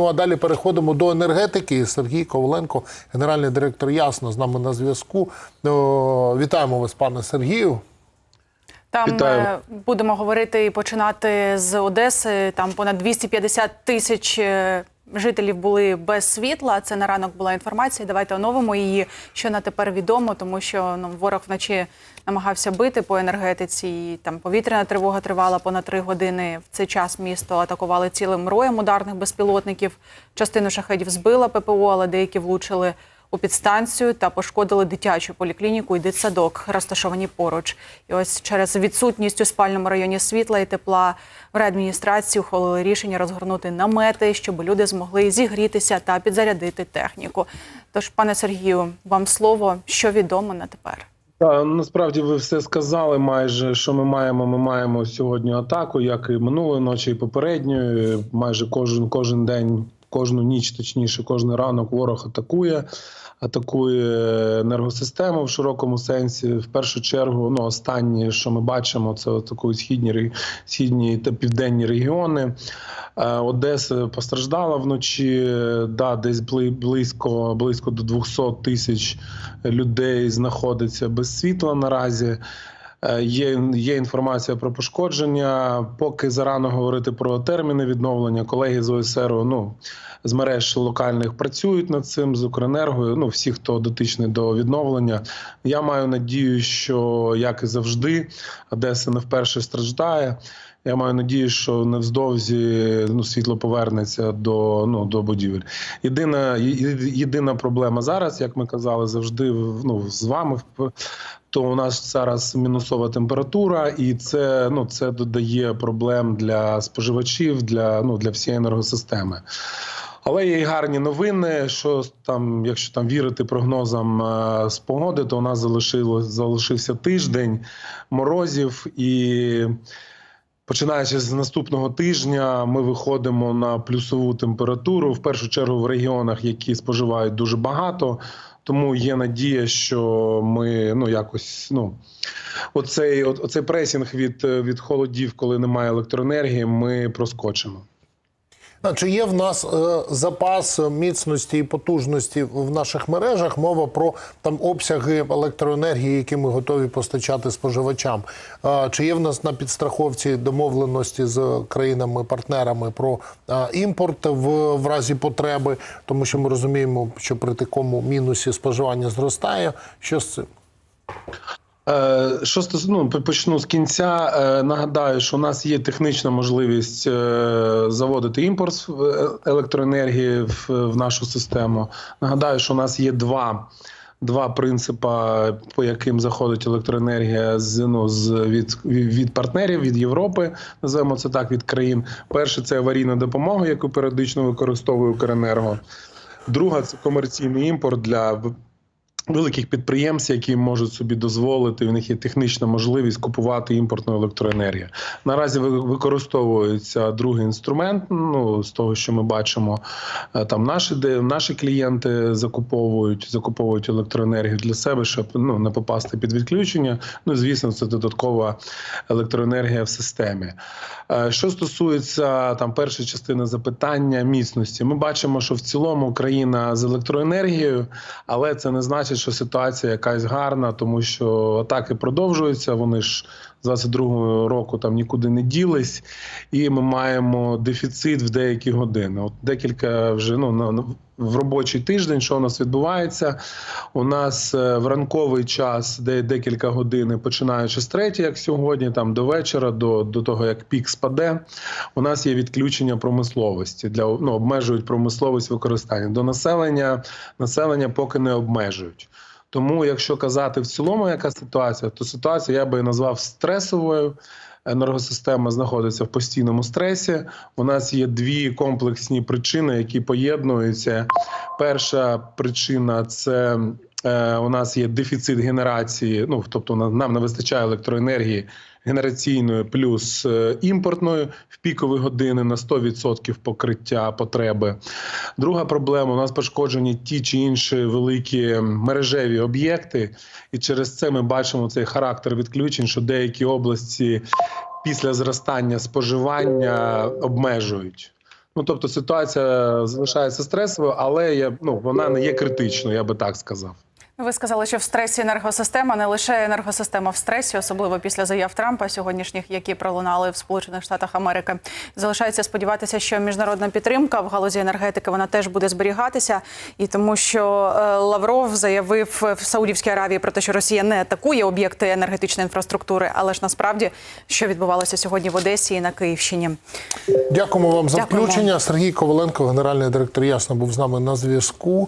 Ну а далі переходимо до енергетики. Сергій Коваленко, генеральний директор Ясно, з нами на зв'язку. О, Вітаємо вас, пане Сергію. Там Вітаю. е, будемо говорити і починати з Одеси. Там понад 250 тисяч е, жителів були без світла. Це на ранок була інформація. Давайте оновимо її, що на тепер відомо, тому що ну, ворог вночі намагався бити по енергетиці. І, там повітряна тривога тривала понад три години. В цей час місто атакували цілим роєм ударних безпілотників. Частину шахедів збила ППО, але деякі влучили у підстанцію та пошкодили дитячу поліклініку і дитсадок, розташовані поруч. І ось через відсутність у спальному районі світла і тепла в реадміністрації ухвалили рішення розгорнути намети, щоб люди змогли зігрітися та підзарядити техніку. Тож, пане Сергію, вам слово, що відомо на тепер. Та насправді ви все сказали. Майже що ми маємо. Ми маємо сьогодні атаку, як і минулої ночі, і попередньої. Майже кожен кожен день, кожну ніч, точніше, кожен ранок ворог атакує. Атакує енергосистему в широкому сенсі. В першу чергу, ну останнє, що ми бачимо, це атакують східні східні та південні регіони. Е, Одеса постраждала вночі. Да, десь бли- близько близько до 200 тисяч людей знаходиться без світла наразі. Е, Є, є інформація про пошкодження. Поки зарано говорити про терміни відновлення. Колеги з ОСР, ну з мереж локальних працюють над цим з Укренергою. Ну всі, хто дотичний до відновлення. Я маю надію, що як і завжди, Одеса не вперше страждає. Я маю надію, що невздовзі ну, світло повернеться до, ну, до будівель. Єдина, єдина проблема зараз, як ми казали, завжди ну, з вами. То у нас зараз мінусова температура, і це ну це додає проблем для споживачів, для ну для всієї енергосистеми. Але є й гарні новини. Що там, якщо там вірити прогнозам е, з погоди, то у нас залишилось залишився тиждень морозів і. Починаючи з наступного тижня, ми виходимо на плюсову температуру. В першу чергу в регіонах, які споживають дуже багато. Тому є надія, що ми ну якось ну оцей, оцей пресінг від, від холодів, коли немає електроенергії, ми проскочимо. Чи є в нас е, запас міцності і потужності в наших мережах? Мова про там обсяги електроенергії, які ми готові постачати споживачам. Е, чи є в нас на підстраховці домовленості з країнами-партнерами про е, імпорт в, в разі потреби? Тому що ми розуміємо, що при такому мінусі споживання зростає. Що з цим? Е, Що ну, почну з кінця. Е, Нагадаю, що у нас є технічна можливість е, заводити імпорт електроенергії в, нашу систему. Нагадаю, що у нас є два. Два принципи, по яким заходить електроенергія з ну з від, від партнерів від Європи, називаємо це так від країн. Перше це аварійна допомога, яку періодично використовує Укренерго. Друга це комерційний імпорт для великих підприємств, які можуть собі дозволити. У них є технічна можливість купувати імпортну електроенергію. Наразі ви- використовується другий інструмент. Ну з того, що ми бачимо, Е, там наші де наші клієнти закуповують, закуповують електроенергію для себе, щоб ну не попасти під відключення. Ну звісно, це додаткова електроенергія в системі. Е, Що стосується там першої частини запитання міцності, ми бачимо, що в цілому країна з електроенергією, але це не значить, що ситуація якась гарна, тому що атаки продовжуються. Вони ж з 22-го року там нікуди не ділись, і ми маємо дефіцит в деякі години. От декілька вже ну на в робочий тиждень, що у нас відбувається. У нас е, в ранковий час, де декілька годин, починаючи з третьої, як сьогодні, там до вечора, до, до того як пік спаде, у нас є відключення промисловості для ну, обмежують промисловість використання. До населення населення поки не обмежують. Тому, якщо казати в цілому, яка ситуація, то ситуація я би назвав стресовою. Енергосистема знаходиться в постійному стресі. У нас є дві комплексні причини, які поєднуються. Перша причина це е, у нас є дефіцит генерації. Ну тобто на- нам не вистачає електроенергії генераційної плюс е, імпортної в пікові години на 100% покриття потреби. Друга проблема: у нас пошкоджені ті чи інші великі мережеві об'єкти, і через це ми бачимо цей характер відключень, що деякі області після зростання споживання обмежують. Ну тобто ситуація залишається стресовою, але я ну вона не є критичною, я би так сказав. Ви сказали, що в стресі енергосистема не лише енергосистема в стресі, особливо після заяв Трампа сьогоднішніх, які пролунали в Сполучених Штатах Америки. Залишається сподіватися, що міжнародна підтримка в галузі енергетики вона теж буде зберігатися, і тому, що е, Лавров заявив в Саудівській Аравії про те, що Росія не атакує об'єкти енергетичної інфраструктури, але ж насправді що відбувалося сьогодні в Одесі і на Київщині. Дякуємо вам за Дякуємо. включення. Сергій Коваленко, генеральний директор Ясно, був з нами на зв'язку.